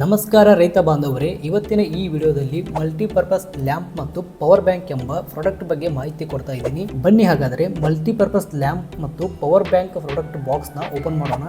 ನಮಸ್ಕಾರ ರೈತ ಬಾಂಧವರೇ, ಇವತ್ತಿನ ಈ ವಿಡಿಯೋದಲ್ಲಿ ಮಲ್ಟಿಪರ್ಪಸ್ ಲ್ಯಾಂಪ್ ಮತ್ತು ಪವರ್ ಬ್ಯಾಂಕ್ ಎಂಬ ಪ್ರಾಡಕ್ಟ್ ಬಗ್ಗೆ ಮಾಹಿತಿ ಕೊಡ್ತಾ ಇದ್ದೀನಿ. ಬನ್ನಿ ಹಾಗಾದರೆ ಮಲ್ಟಿಪರ್ಪಸ್ ಲ್ಯಾಂಪ್ ಮತ್ತು ಪವರ್ ಬ್ಯಾಂಕ್ ಪ್ರಾಡಕ್ಟ್ ಬಾಕ್ಸ್ನ ಓಪನ್ ಮಾಡೋಣ.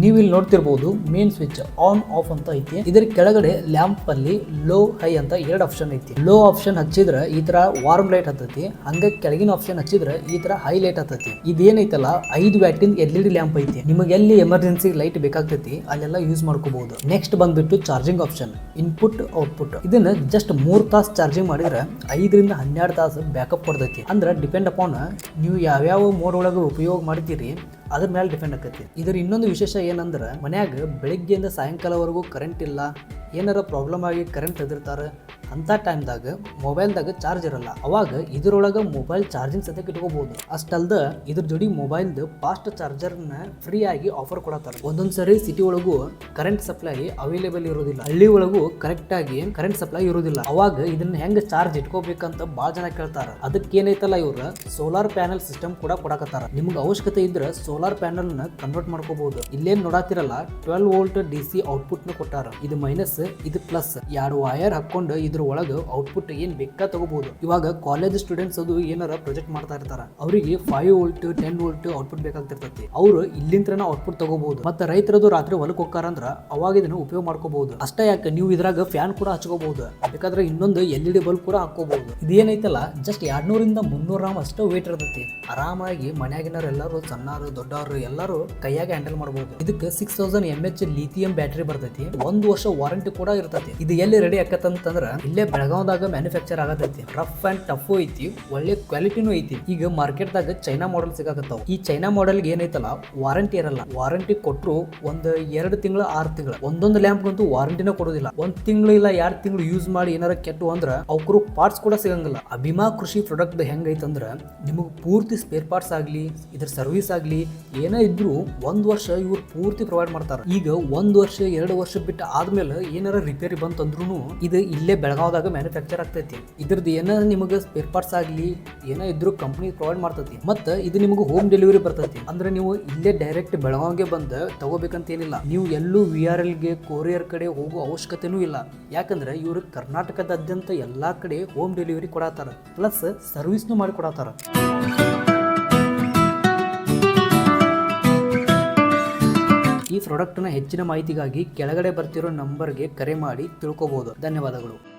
ನೀವು ಇಲ್ಲಿ ನೋಡ್ತಿರ್ಬೋದು ಮೇನ್ ಸ್ವಿಚ್ ಆನ್ ಆಫ್ ಅಂತ ಐತಿ. ಇದರ ಕೆಳಗಡೆ ಲ್ಯಾಂಪ್ ಅಲ್ಲಿ ಲೋ ಹೈ ಅಂತ ಎರಡು ಆಪ್ಷನ್ ಐತಿ. ಲೋ ಆಪ್ಷನ್ ಹಚ್ಚಿದ್ರೆ ಈ ತರ ವಾರ್ಮ್ ಲೈಟ್ ಹತ್ತೈತಿ. ಹಂಗ ಕೆಳಗಿನ ಆಪ್ಷನ್ ಹಚ್ಚಿದ್ರೆ ಈ ತರ ಹೈ ಲೈಟ್ ಹತ್ತೈತಿ. ಇದೇನೈತಲ್ಲ, ಐದು ವ್ಯಾಟಿನ ಎಲ್ ಇ ಡಿ ಲ್ಯಾಂಪ್ ಐತಿ. ನಿಮಗೆ ಎಲ್ಲಿ ಎಮರ್ಜೆನ್ಸಿ ಲೈಟ್ ಬೇಕಾಗ್ತೈತಿ, ಅಲ್ಲೆಲ್ಲ ಯೂಸ್ ಮಾಡ್ಕೋಬಹುದು ನೆಕ್ಸ್ಟ್ ಬಂದ್ಬಿಟ್ಟು ಚಾರ್ಜಿಂಗ್ ಆಪ್ಷನ್ ಇನ್ಪುಟ್ ಔಟ್ಪುಟ್ ಇದನ್ನ ಜಸ್ಟ್ ಮೂರ್ ತಾಸು ಚಾರ್ಜಿಂಗ್ ಮಾಡಿದ್ರೆ ಐದರಿಂದ ಹನ್ನೆರಡು ತಾಸು ಬ್ಯಾಕಪ್ ಕೊಡ್ತೈತಿ. ಅಂದ್ರೆ ಡಿಪೆಂಡ್ ಅಪಾನ್ ನೀವು ಯಾವ್ಯಾವ ಮೋಡ್ ಒಳಗೆ ಉಪಯೋಗ ಮಾಡ್ತೀರಿ ಅದ್ರ ಮೇಲೆ ಡಿಪೆಂಡ್ ಆಕೈತಿ. ಇದ್ರ ಇನ್ನೊಂದು ವಿಶೇಷ ಏನಂದ್ರೆ ಮನ್ಯಾಗ ಬೆಳಿಗ್ಗೆಯಿಂದ ಸಾಯಂಕಾಲವರೆಗೂ ಕರೆಂಟ್ ಇಲ್ಲ. ಏನಾರ ಪ್ರಾಬ್ಲಮ್ ಆಗಿ ಕರೆಂಟ್ ತೆಗೆದಿರ್ತಾರೆ ಅಂಥ ಟೈಮ್ದಾಗ ಮೊಬೈಲ್ದಾಗ ಚಾರ್ಜ್ ಇರಲ್ಲ. ಅವಾಗ ಇದರೊಳಗೆ ಮೊಬೈಲ್ ಚಾರ್ಜಿಂಗ್ ಸದ್ಯಕ್ಕೆ ಇಟ್ಕೋಬಹುದು ಅಷ್ಟಲ್ದ ಇದ್ರ ಜೋಡಿ ಮೊಬೈಲ್ದು ಫಾಸ್ಟ್ ಚಾರ್ಜರ್ನ ಫ್ರೀ ಆಗಿ ಆಫರ್ ಕೊಡತ್ತಾರೆ. ಒಂದೊಂದು ಸರಿ ಸಿಟಿ ಒಳಗೂ ಕರೆಂಟ್ ಸಪ್ಲೈ ಅವೈಲೇಬಲ್ ಇರೋದಿಲ್ಲ. ಹಳ್ಳಿ ಒಳಗೂ ಕರೆಕ್ಟ್ ಆಗಿ ಕರೆಂಟ್ ಸಪ್ಲೈ ಇರೋದಿಲ್ಲ. ಅವಾಗ ಇದನ್ನ ಹೆಂಗೆ ಚಾರ್ಜ್ ಇಟ್ಕೋಬೇಕಂತ ಭಾಳ ಜನ ಕೇಳ್ತಾರ. ಅದಕ್ಕೆ ಏನೈತಲ್ಲ ಇವ್ರ ಸೋಲಾರ್ ಪ್ಯಾನಲ್ ಸಿಸ್ಟಮ್ ಕೂಡ ಕೊಡಕತ್ತಾರ. ನಿಮ್ಗೆ ಅವಶ್ಯಕತೆ ಇದ್ರೆ ಸೋಲಾರ್ ಪ್ಯಾನಲ್ನ ಕನ್ವರ್ಟ್ ಮಾಡ್ಕೋಬಹುದು ಇಲ್ಲೇನು ನೋಡಾತಿರಲ್ಲ ಟ್ವೆಲ್ ವೋಲ್ಟ್ ಡಿ ಸಿ ಔಟ್ಪುಟ್ನ ಕೊಟ್ಟಾರ. ಇದು ಮೈನಸ್ ಇದು ಪ್ಲಸ್ ಎರಡು ವಯರ್ ಹಾಕೊಂಡು ಇದ್ರ ಒಳಗ ಔಟ್ಪುಟ್ ಏನ್ ಬೇಕಾ ತಗೋಬಹುದು. ಇವಾಗ ಕಾಲೇಜ್ ಸ್ಟೂಡೆಂಟ್ಸ್ ಅದು ಏನಾರ ಪ್ರಾಜೆಕ್ಟ್ ಮಾಡ್ತಾ ಇರ್ತಾರ. ಅವರಿಗೆ five volt ten volt output ಬೇಕಾಗ್ತಿರ್ತೈತಿ. ಅವರು ಇಲ್ಲಿಂತ್ರನ ಔಟ್ಪುಟ್ ತಗೋಬಹುದು. ಮತ್ತೆ ರೈತರದು ರಾತ್ರಿ ಹೊಲಕ್ಕೆ ಹೋಗ್ತಾರಂದ್ರ ಅವಾಗ ಇದನ್ನ ಉಪಯೋಗ ಮಾಡ್ಕೋಬಹುದು. ಅಷ್ಟೇ ಯಾಕೆ, ನೀವು ಇದ್ರಾಗ ಫ್ಯಾನ್ ಕೂಡ ಹಚ್ಕೋಬಹುದು. ಬೇಕಾದ್ರೆ ಇನ್ನೊಂದು ಎಲ್ ಇ ಡಿ ಬಲ್ಬ್ ಕೂಡ ಹಾಕೋಬಹುದು ಇದೇನೈತಲ್ಲ ಜಸ್ಟ್ ಎರಡ್ನೂರಿಂದ ಮುನ್ನೂರ ಗ್ರಾಮ್ ಅಷ್ಟು ವೇಟ್ ಇರ್ತೈತಿ. ಆರಾಮಾಗಿ ಮನ್ಯಾಗಿನವರೆಲ್ಲರೂ ಸಣ್ಣರು ದೊಡ್ಡವರು ಎಲ್ಲರೂ ಕೈಯಾಗ ಹ್ಯಾಂಡಲ್ ಮಾಡಬಹುದು ಇದಕ್ಕೆ six thousand M H lithium battery ಬರ್ತೈತಿ. ಒಂದು ವರ್ಷ ವಾರಂಟಿ ಕೂಡ ಇರ್ತೈತಿ. ಇದು ಎಲ್ಲಿ ರೆಡಿ ಆಕತ್ತಂತಂದ್ರ, ಇಲ್ಲೇ ಬೆಳಗಾವ್ದಾಗ ಮ್ಯಾನುಫ್ಯಾಕ್ಚರ್ ಆಗತೈತಿ. ರಫ್ ಅಂಡ್ ಟಫ್ ಐತಿ, ಒಳ್ಳೆ ಕ್ವಾಲಿಟಿನೂ ಐತಿ. ಈಗ ಮಾರ್ಕೆಟ್ ದಾಗ ಚೈನಾ ಮಾಡೆಲ್ ಸಿಗಾಕತ್ತಾವ. ಈ ಚೈನಾ ಮಾಡೆಲ್ ಏನೈತಲ್ಲ ವಾರಂಟಿ ಇರಲ್ಲ. ವಾರಂಟಿ ಕೊಟ್ಟರು ಒಂದ್ ಎರಡು ತಿಂಗಳ, ಆರು ತಿಂಗಳ. ಒಂದೊಂದು ಲ್ಯಾಂಪ್ ಅಂತೂ ವಾರಂಟಿನ ಕೊಡೋದಿಲ್ಲ. ಒಂದ್ ತಿಂಗಳು ಇಲ್ಲ ಎರಡು ತಿಂಗಳು ಯೂಸ್ ಮಾಡಿ ಏನಾರ ಕೆಟ್ಟು ಅಂದ್ರ ಅವ್ರು ಪಾರ್ಟ್ಸ್ ಕೂಡ ಸಿಗಂಗಿಲ್ಲ. ಅಭಿಮಾ ಕೃಷಿ ಪ್ರಾಡಕ್ಟ್ ಹೆಂಗೈತಂದ್ರ, ನಿಮಗೆ ಪೂರ್ತಿ ಸ್ಪೇರ್ ಪಾರ್ಟ್ಸ್ ಆಗ್ಲಿ, ಇದ್ರ ಸರ್ವಿಸ್ ಆಗ್ಲಿ, ಏನೇ ಇದ್ರು ಒಂದ್ ವರ್ಷ ಇವ್ರು ಪೂರ್ತಿ ಪ್ರೊವೈಡ್ ಮಾಡ್ತಾರ. ಈಗ ಒಂದ್ ವರ್ಷ, ಎರಡು ವರ್ಷ ಬಿಟ್ಟು ಆದ್ಮೇಲೆ ಏನಾರ ರಿಪೇರಿ ಬಂತಂದ್ರೂ ಇದು ಇಲ್ಲೇ ಬೆಳಗಾವದಾಗ ಮ್ಯಾನುಫ್ಯಾಕ್ಚರ್ ಆಗ್ತೈತಿ. ಇದ್ರದ್ದು ಏನ ನಿಮಗೆ ಸ್ಪೇರ್ ಪಾರ್ಟ್ಸ್ ಆಗಲಿ, ಏನೋ ಇದ್ರೂ ಕಂಪ್ನಿ ಪ್ರೊವೈಡ್ ಮಾಡ್ತೈತಿ. ಮತ್ತೆ ಇದು ನಿಮಗೆ ಹೋಮ್ ಡೆಲಿವರಿ ಬರ್ತೈತಿ. ಅಂದ್ರೆ ನೀವು ಇಲ್ಲೇ ಡೈರೆಕ್ಟ್ ಬೆಳಗಾವಿಗೆ ಬಂದು ತಗೋಬೇಕಂತ ಏನಿಲ್ಲ ನೀವು ಎಲ್ಲೂ ವಿ ಆರ್ ಎಲ್ಗೆ ಕೊರಿಯರ್ ಕಡೆ ಹೋಗೋ ಅವಶ್ಯಕತೆನೂ ಇಲ್ಲ. ಯಾಕಂದ್ರೆ ಇವರು ಕರ್ನಾಟಕದಾದ್ಯಂತ ಎಲ್ಲಾ ಕಡೆ ಹೋಮ್ ಡೆಲಿವರಿ ಕೊಡತ್ತಾರ ಪ್ಲಸ್ ಸರ್ವಿಸ್ನು ಮಾಡಿ ಕೊಡತ್ತಾರ ಈ ಪ್ರಾಡಕ್ಟ್ನ ಹೆಚ್ಚಿನ ಮಾಹಿತಿಗಾಗಿ ಕೆಳಗಡೆ ಬರ್ತಿರೋ ನಂಬರ್ಗೆ ಕರೆ ಮಾಡಿ ತಿಳ್ಕೊಬಹುದು ಧನ್ಯವಾದಗಳು.